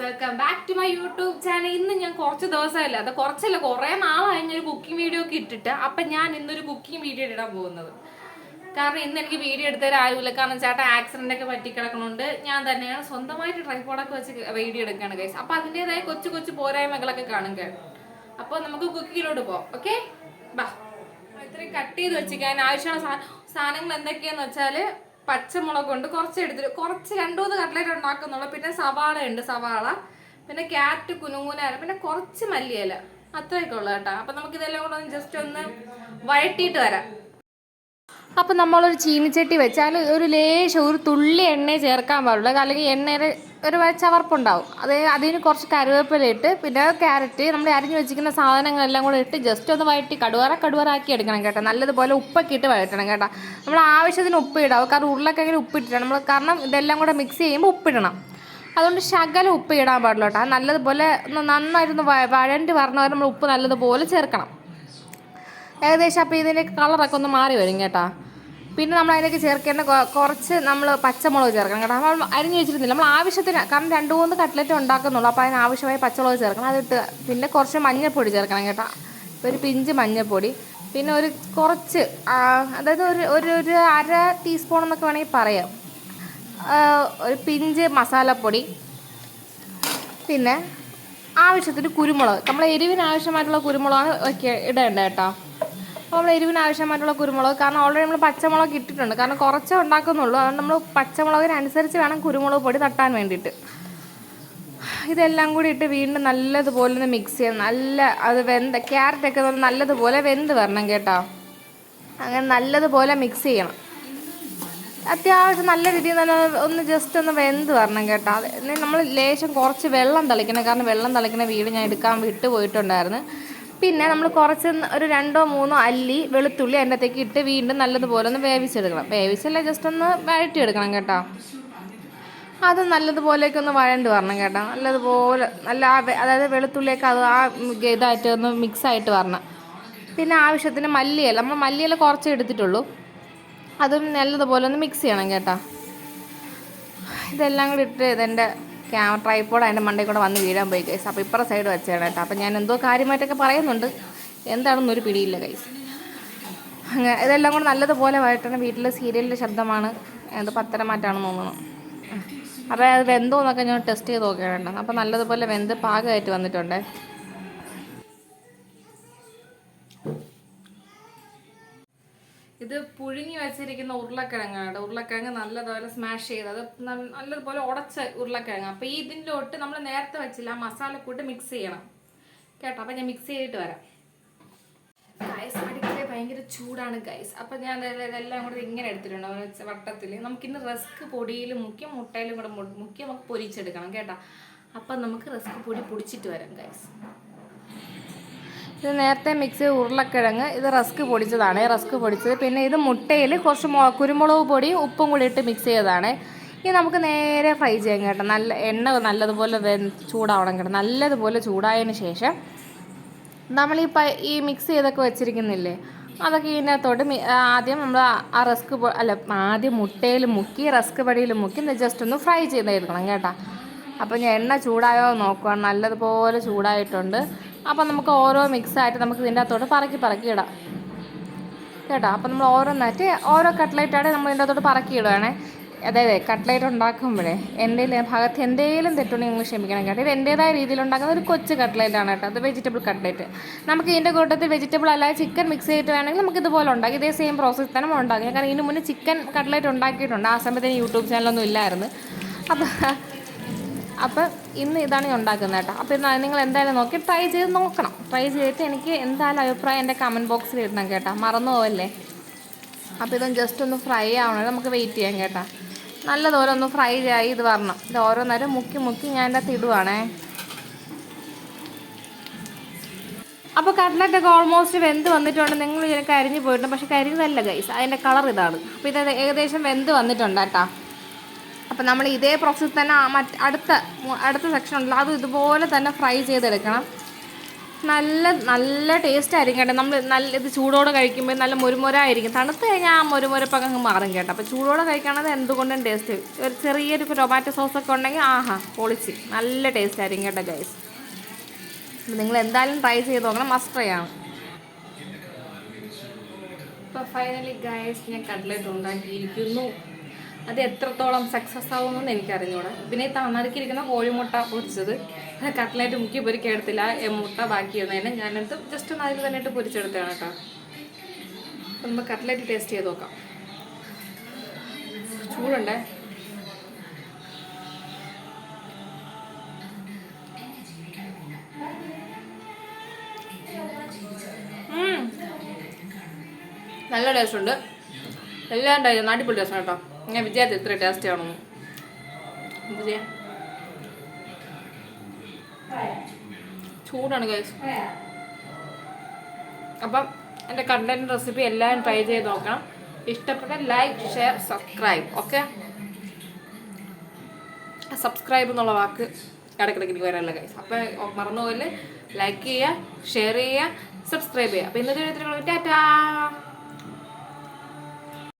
Welcome back to my YouTube channel ഇന്ന് ഞാൻ കുറച്ച് ദിവസമല്ല അത് കുറച്ചല്ല കുറേ നാളായി ഞാൻ ഒരു കുക്കിംഗ് വീഡിയോ ഒക്കെ ഇട്ടിട്ട്. അപ്പം ഞാൻ ഇന്നൊരു കുക്കിംഗ് വീഡിയോ ഇടാൻ പോകുന്നത്. കാരണം ഇന്ന് എനിക്ക് വീഡിയോ എടുത്തരാൻ ആരുമില്ല. കാരണം ചേട്ടൻ ആക്സിഡന്റ് ഒക്കെ പറ്റി കിടക്കണോണ്ട്. ഞാൻ തന്നെയാണ് സ്വന്തമായിട്ട് ട്രൈപോഡൊക്കെ വെച്ച് വീഡിയോ എടുക്കുകയാണ് കൈസ് അപ്പം അതിന്റെതായ കൊച്ചു കൊച്ചു പോരായ്മകളൊക്കെ കാണും കേട്ടോ അപ്പോൾ നമുക്ക് കുക്കിങ്ങിലോട്ട് പോവാം ഓക്കെ ബാ. ഇത്രയും കട്ട് ചെയ്ത് വെച്ചിരിക്കാൻ ആവശ്യമുള്ള സാധനങ്ങൾ എന്തൊക്കെയാന്ന് വെച്ചാൽ പച്ചമുളക് കൊണ്ട് കുറച്ച് എടുത്തിട്ട് കുറച്ച് രണ്ടു മൂന്ന് കട്ട്ലേറ്റ് ഉണ്ടാക്കുന്നുള്ളൂ. പിന്നെ സവാള ഉണ്ട് സവാള. പിന്നെ ക്യാറ്റ് കുനുകുന പിന്നെ കുറച്ച് മല്ലിയില. അത്രയൊക്കെ ഉള്ളു കേട്ടോ. അപ്പൊ നമുക്ക് ഇതെല്ലാം കൂടെ ഒന്ന് ജസ്റ്റ് ഒന്ന് വഴട്ടിയിട്ട് വരാം. അപ്പം നമ്മളൊരു ചീനിച്ചട്ടി വെച്ചാൽ ഒരു ലേശം ഒരു തുള്ളി എണ്ണയെ ചേർക്കാൻ പാടുള്ളൂ. അല്ലെങ്കിൽ എണ്ണയുടെ ഒരു ചവർപ്പുണ്ടാവും. അത് അതിന് കുറച്ച് കരുവേപ്പില ഇട്ട് പിന്നെ ക്യാരറ്റ് നമ്മൾ അരിഞ്ഞു വെച്ചിരിക്കുന്ന സാധനങ്ങളെല്ലാം കൂടെ ഇട്ട് ജസ്റ്റ് ഒന്ന് വഴറ്റി കടുവറ കടുവറാക്കി എടുക്കണം കേട്ടോ. നല്ലതുപോലെ ഉപ്പൊക്കെ ഇട്ട് വഴറ്റണം കേട്ടോ. നമ്മൾ ആവശ്യത്തിന് ഉപ്പ് ഇടാവും കാരണം ഉരുളൊക്കെ ഉപ്പ് ഇട്ടിട്ടാണ് നമ്മൾ കാരണം ഇതെല്ലാം കൂടെ മിക്സ് ചെയ്യുമ്പോൾ ഉപ്പിടണം അതുകൊണ്ട് ശകല ഉപ്പ് ഇടാൻ പാടില്ല കേട്ടോ. നല്ലതുപോലെ ഒന്ന് നന്നായിരുന്നു വഴണ്ടി വരണ വരെ നമ്മൾ ഉപ്പ് നല്ലതുപോലെ ചേർക്കണം. ഏകദേശം അപ്പോൾ ഇതിന്റെ കളറൊക്കെ ഒന്ന് മാറി വരും കേട്ടോ. പിന്നെ നമ്മൾ അതിലേക്ക് ചേർക്കേണ്ട കുറച്ച് നമ്മൾ പച്ചമുളക് ചേർക്കണം കേട്ടോ. നമ്മൾ അരിഞ്ഞു വെച്ചിരുന്നില്ല. നമ്മൾ ആവശ്യത്തിന് കാരണം രണ്ട് മൂന്ന് കട്ട്ലറ്റ് ഉണ്ടാക്കുന്നുള്ളൂ. അപ്പോൾ അതിന് പച്ചമുളക് ചേർക്കണം. അതിട്ട് പിന്നെ കുറച്ച് മഞ്ഞൾപ്പൊടി ചേർക്കണം കേട്ടോ. ഒരു പിഞ്ച് മഞ്ഞൾപ്പൊടി. പിന്നെ ഒരു കുറച്ച് അതായത് ഒരു ഒരു ഒരു അര ടീസ്പൂൺ എന്നൊക്കെ വേണമെങ്കിൽ പറയാം. ഒരു പിഞ്ച് മസാലപ്പൊടി. പിന്നെ ആവശ്യത്തിന് കുരുമുളക്. നമ്മൾ എരിവിന് ആവശ്യമായിട്ടുള്ള കുരുമുളകാണ് ഒക്കെ ഇടേണ്ടത് കേട്ടോ. അപ്പോൾ നമ്മൾ എരിവിന് ആവശ്യമായിട്ടുള്ള കുരുമുളക്. കാരണം ഓൾറെഡി നമ്മൾ പച്ചമുളക് ഇട്ടിട്ടുണ്ട്. കാരണം കുറച്ചേ ഉണ്ടാക്കുന്നുള്ളൂ. അതുകൊണ്ട് നമ്മൾ പച്ചമുളകിനനുസരിച്ച് വേണം കുരുമുളക് പൊടി തട്ടാൻ വേണ്ടിയിട്ട്. ഇതെല്ലാം കൂടി ഇട്ട് വീണ്ടും നല്ലതുപോലെ ഒന്ന് മിക്സ് ചെയ്യാം. നല്ല അത് വെന്ത ക്യാരറ്റൊക്കെ നല്ലതുപോലെ വെന്ത് വരണം കേട്ടോ. അങ്ങനെ നല്ലതുപോലെ മിക്സ് ചെയ്യണം. അത്യാവശ്യം നല്ല രീതിയിൽ തന്നെ ഒന്ന് ജസ്റ്റ് ഒന്ന് വെന്ത് വരണം കേട്ടോ. നമ്മൾ ലേശം കുറച്ച് വെള്ളം തളിക്കണം കാരണം വെള്ളം തളിക്കുന്ന വീട് ഞാൻ എടുക്കാൻ വിട്ട് പോയിട്ടുണ്ടായിരുന്നു പിന്നെ നമ്മൾ കുറച്ച് ഒരു രണ്ടോ മൂന്നോ അല്ലി വെളുത്തുള്ളി അതിന്റെ അകത്തേക്ക് ഇട്ട് വീണ്ടും നല്ലതുപോലെ ഒന്ന് വേവിച്ചെടുക്കണം. വേവിച്ചല്ല ജസ്റ്റ് ഒന്ന് വഴറ്റിയെടുക്കണം കേട്ടോ. അത് നല്ലതുപോലെയൊക്കെ ഒന്ന് വഴണ്ട് വരണം കേട്ടോ. നല്ലതുപോലെ നല്ല അതായത് വെളുത്തുള്ളിയൊക്കെ അത് ആ ഇതായിട്ട് ഒന്ന് മിക്സ് ആയിട്ട് വരണം. പിന്നെ ആവശ്യത്തിന് മല്ലിയില. നമ്മൾ മല്ലിയില കുറച്ച് എടുത്തിട്ടുള്ളൂ. അതും നല്ലതുപോലെ ഒന്ന് മിക്സ് ചെയ്യണം കേട്ടോ. ഇതെല്ലാം കൂടി ഇട്ട് ഇതെന്റെ ക്യാമറ ട്രൈപ്പോഡ് അതിന്റെ മണ്ടയിൽ കൂടെ വന്ന് വീഴാൻ പോയി കൈസ് അപ്പോൾ ഇപ്പുറ സൈഡ് വെച്ചാണ് കേട്ടോ. അപ്പോൾ ഞാൻ എന്തോ കാര്യമായിട്ടൊക്കെ പറയുന്നുണ്ട്. എന്താണെന്ന് ഒരു പിടിയില്ല കൈസ് അങ്ങനെ ഇതെല്ലാം കൂടെ നല്ലതുപോലെ വഴറ്റണം വീട്ടിലെ സീരിയലിന്റെ ശബ്ദമാണ്. അത് പത്തര മാറ്റാണ് തോന്നുന്നു അപ്പോൾ അത് വെന്തോ എന്നൊക്കെ ഞാൻ ടെസ്റ്റ് ചെയ്ത് നോക്കുകയാണ് അപ്പോൾ നല്ലതുപോലെ വെന്ത് പാകമായിട്ട് വന്നിട്ടുണ്ട്. ഇത് പുഴുങ്ങി വെച്ചിരിക്കുന്ന ഉരുളക്കിഴങ്ങാണ് ഉരുളക്കിഴങ്ങ് നല്ലതുപോലെ സ്മാഷ് ചെയ്ത് അത് നല്ലതുപോലെ ഉടച്ച ഉരുളക്കിഴങ്ങ്. അപ്പോൾ ഈ ഇതിന്റെ നമ്മൾ നേരത്തെ വെച്ചില്ല ആ മസാലക്കൂട്ട് മിക്സ് ചെയ്യണം. കേട്ടോ അപ്പം ഞാൻ മിക്സ് ചെയ്തിട്ട് വരാം. ഗൈസ് അടുക്കളയിൽ ഭയങ്കര ചൂടാണ് ഗൈസ് അപ്പം ഞാൻ ഇതെല്ലാം കൂടെ ഇങ്ങനെ എടുത്തിട്ടുണ്ട് വട്ടത്തിൽ നമുക്കിന്ന് റസ്ക് പൊടിയിൽ മുക്കി മുട്ടയിലും കൂടെ മുക്കി നമുക്ക് പൊരിച്ചെടുക്കണം കേട്ടോ. അപ്പം നമുക്ക് റസ്ക് പൊടി പൊടിച്ചിട്ട് വരാം ഗൈസ് ഇത് നേരത്തെ മിക്സ് ഉരുളക്കിഴങ്ങ് ഇത് റസ്ക് പൊടിച്ചതാണ്. റസ്ക് പൊടിച്ചത്. പിന്നെ ഇത് മുട്ടയിൽ കുറച്ച് കുരുമുളക് പൊടി ഉപ്പും കൂടി ഇട്ട് മിക്സ് ചെയ്തതാണ്. ഇനി നമുക്ക് നേരെ ഫ്രൈ ചെയ്യാം കേട്ടോ. നല്ല എണ്ണ നല്ലതുപോലെ ചൂടാവണം കേട്ടോ. നല്ലതുപോലെ ചൂടായതിന് ശേഷം നമ്മൾ ഈ ഈ മിക്സ് ചെയ്തൊക്കെ വെച്ചിരിക്കുന്നില്ലേ അതൊക്കെ ഇതിനകത്തോട്ട് ആദ്യം നമ്മൾ ആ റസ്ക് അല്ല ആദ്യം മുട്ടയിൽ മുക്കി റസ്ക് പടിയിൽ മുക്കി ജസ്റ്റ് ഒന്ന് ഫ്രൈ ചെയ്തെടുക്കണം കേട്ടോ. അപ്പോൾ ഞാൻ എണ്ണ ചൂടായോ നോക്കുക നല്ലതുപോലെ ചൂടായിട്ടുണ്ട്. അപ്പോൾ നമുക്ക് ഓരോ മിക്സായിട്ട് നമുക്ക് ഇതിന്റെ അകത്തോട്ട് പറക്കി പറക്കി ഇടാം. കേട്ടോ? അപ്പോൾ നമ്മൾ ഓരോന്നായിട്ട് ഓരോ കട്ട്ലേറ്റായിട്ട് നമ്മൾ ഇതിന്റെ അകത്തോട്ട് പറക്കി ഇടുവാണേ. അതായത് കട്ട്ലേറ്റ് ഉണ്ടാക്കുമ്പോഴേ എന്റെ ഭാഗത്ത് എന്തെങ്കിലും തെറ്റുണ്ടെങ്കിൽ നിങ്ങൾ ക്ഷമിക്കണം കേട്ടോ. ഇത് എന്റേതായ രീതിയിൽ ഉണ്ടാക്കുന്ന ഒരു കൊച്ചു കട്ട്ലേറ്റ് ആണ് കേട്ടോ. അത് വെജിറ്റബിൾ കട്ട്ലേറ്റ് നമുക്ക് ഇതിന്റെ കൂട്ടത്തിൽ വെജിറ്റബിൾ അല്ലാതെ ചിക്കൻ മിക്സ് ചെയ്തിട്ട് വേണമെങ്കിൽ നമുക്ക് ഇതുപോലെ ഉണ്ടാക്കി. ഇതേ സെയിം പ്രോസസ്സ് തന്നെ ഉണ്ടാക്കി. കാരണം ഇതിന് മുന്നേ ചിക്കൻ കട്ട്ലേറ്റ് ഉണ്ടാക്കിയിട്ടുണ്ട്. ആ സമയത്ത് യൂട്യൂബ് ചാനലൊന്നും ഇല്ലായിരുന്നു. അപ്പോൾ അപ്പം ഇന്ന് ഇതാണ് ഞാൻ ഉണ്ടാക്കുന്നത് കേട്ടോ. അപ്പോൾ ഇത് നിങ്ങൾ എന്തായാലും നോക്കി ട്രൈ ചെയ്ത് നോക്കണം. ട്രൈ ചെയ്തിട്ട് എനിക്ക് എന്തായാലും അഭിപ്രായം എന്റെ കമന്റ് ബോക്സിൽ ഇടണം കേട്ടോ. മറന്നു പോവല്ലേ? അപ്പോൾ ഇതൊന്ന് ജസ്റ്റ് ഒന്ന് ഫ്രൈ ആവണം. നമുക്ക് വെയിറ്റ് ചെയ്യാം കേട്ടോ. നല്ലതുപോലെ ഒന്ന് ഫ്രൈ ആയി ഇത് വരണം. ഇത് ഓരോന്നേരം മുക്കി മുക്കി ഞാൻ എന്റെ തിടുവാണേ അപ്പോൾ കട്ട്ലറ്റൊക്കെ ഓൾമോസ്റ്റ് വെന്ത് വന്നിട്ടുണ്ട്. നിങ്ങൾ ഇതിനെ അരിഞ്ഞു പോയിട്ടുണ്ട്. പക്ഷേ കരിഞ്ഞതല്ല ഗൈസ് അതിന്റെ കളർ ഇതാണ്. അപ്പോൾ ഇത് ഏകദേശം വെന്ത് വന്നിട്ടുണ്ട് കേട്ടോ. അപ്പം നമ്മൾ ഇതേ പ്രോസസ്സ് തന്നെ മറ്റ് അടുത്ത അടുത്ത സെക്ഷൻ ഉണ്ടല്ലോ. അതും ഇതുപോലെ തന്നെ ഫ്രൈ ചെയ്തെടുക്കണം. നല്ല നല്ല ടേസ്റ്റ് ആയിരിക്കും കേട്ടോ. നമ്മൾ നല്ല ഇത് ചൂടോടെ കഴിക്കുമ്പോൾ നല്ല മുരുമുരായിരിക്കും. തണുത്ത് കഴിഞ്ഞാൽ ആ മുരുമുരപ്പൊക്കെ മാറും കേട്ടോ. അപ്പോൾ ചൂടോടെ കഴിക്കുകയാണെങ്കിൽ എന്തുകൊണ്ടും ടേസ്റ്റ് ഒരു ചെറിയൊരു ടൊമാറ്റോ സോസൊക്കെ ഉണ്ടെങ്കിൽ ആഹാ പൊളിച്ച്. നല്ല ടേസ്റ്റ് ആയിരിക്കും കേട്ടോ ഗൈസ് നിങ്ങൾ എന്തായാലും ട്രൈ ചെയ്ത് നോക്കണം. മസ്റ്റ് ട്രൈ ആണ്. ഇപ്പോൾ ഫൈനലി ഗൈസ് ഞാൻ കട്ട്ലറ്റ് ഉണ്ടാക്കിയിരിക്കുന്നു. അത് എത്രത്തോളം സക്സസ് ആവുമെന്ന് എനിക്ക് പിന്നെ ഈ തന്നടുക്കിയിരിക്കുന്ന കോഴിമുട്ട പൊരിച്ചത്. കട്ടലായിട്ട് മുക്കി പൊരിക്കെടുത്തില്ല. മുട്ട ബാക്കിയിരുന്നതിന് ഞാനത് ജസ്റ്റ് ഒന്ന് അതിൽ തന്നെ ഇട്ട് പൊരിച്ചെടുത്തതാണ് കേട്ടോ. നമുക്ക് കട്ട്ലറ്റ് ടേസ്റ്റ് ചെയ്ത് നോക്കാം. ചൂടുണ്ടേ. നല്ല ടേസ്റ്റ് ഉണ്ട്. എല്ലാം ഉണ്ടായിരുന്നു അടിപൊളി ടേസ്റ്റ് കേട്ടോ. ഞാൻ വിചാരിച്ചു ഇത്ര ടേസ്റ്റ് ആണോ ചൂടാണ് ഗൈസ് അപ്പം എന്റെ കണ്ടന്റ് റെസിപ്പി എല്ലാവരും ട്രൈ ചെയ്ത് നോക്കണം. ഇഷ്ടപ്പെട്ട like share subscribe okay subscribe എന്നുള്ള വാക്ക് ഇടയ്ക്കിടയ്ക്ക് എനിക്ക് വരാനുള്ള ഗൈസ് അപ്പോൾ മറന്നുപോലെ ലൈക്ക് ചെയ്യുക ഷെയർ ചെയ്യുക സബ്സ്ക്രൈബ് ചെയ്യുക. അപ്പോൾ ഇന്നത്തെ ടാറ്റാ!